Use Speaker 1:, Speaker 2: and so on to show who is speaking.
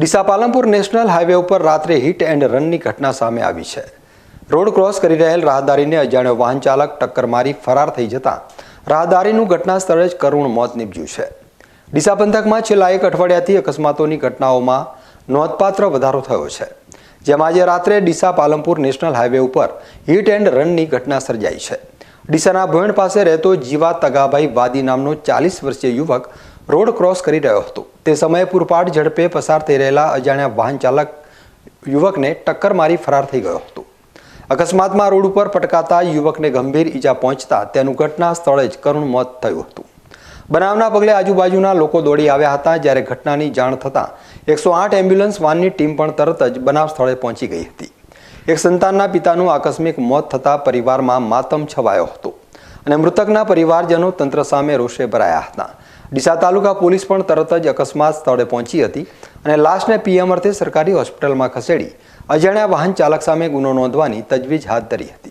Speaker 1: Deesa Palanpur national highway ઉપર રાત્રે hit and રનની ઘટના સામે આવી છે. રોડ ક્રોસ કરી રહેલ રાહદારીને અજાણ્યો વાહન ચાલક ટક્કર મારી ફરાર થઈ જતા રાહદારીનું ઘટના સ્થળે જ કરુણ મોત નીપજ્યું છે. ડીસા પંથકમાં છેલ્લા એક અઠવાડિયાથી અકસ્માતોની ઘટનાઓમાં નોંધપાત્ર વધારો થયો છે. જેમાં આજે રાત્રે ડીસા પાલનપુર નેશનલ હાઈવે ઉપર હિટ એન્ડ રનની ઘટના સર્જાઈ છે. ડીસાના ભોયણ પાસે રહેતો જીવા તગાભાઈ વાદી નામનો ચાલીસ વર્ષીય યુવક રોડ ક્રોસ કરી રહ્યો હતો. તે સમયે પૂરપાટ ઝડપે પસાર થઈ રહેલા અજાણ્યા વાહન ચાલક યુવકને ટક્કર મારી ફરાર થઈ ગયો હતો. અકસ્માતમાં રોડ ઉપર પટકાતા યુવકને ગંભીર ઈજા પહોંચતા તેનું ઘટના સ્થળે જ કરુણ મોત થયું હતું. બનાવના પગલે આજુબાજુના લોકો દોડી આવ્યા હતા જ્યારે ઘટનાની જાણ થતાં એકસો આઠ એમ્બ્યુલન્સ વાનની ટીમ પણ તરત જ બનાવ સ્થળે પહોંચી ગઈ હતી. એક સંતાનના પિતાનું આકસ્મિક મોત થતાં પરિવારમાં માતમ છવાયો હતો અને મૃતકના પરિવારજનો તંત્ર સામે રોષે ભરાયા હતા. ડીસા તાલુકા પોલીસ પણ તરત જ અકસ્માત સ્થળે પહોંચી હતી અને લાશને પીએમ અર્થે સરકારી હોસ્પિટલમાં ખસેડી અજાણ્યા વાહન ચાલક સામે ગુનો નોંધવાની તજવીજ હાથ ધરી હતી.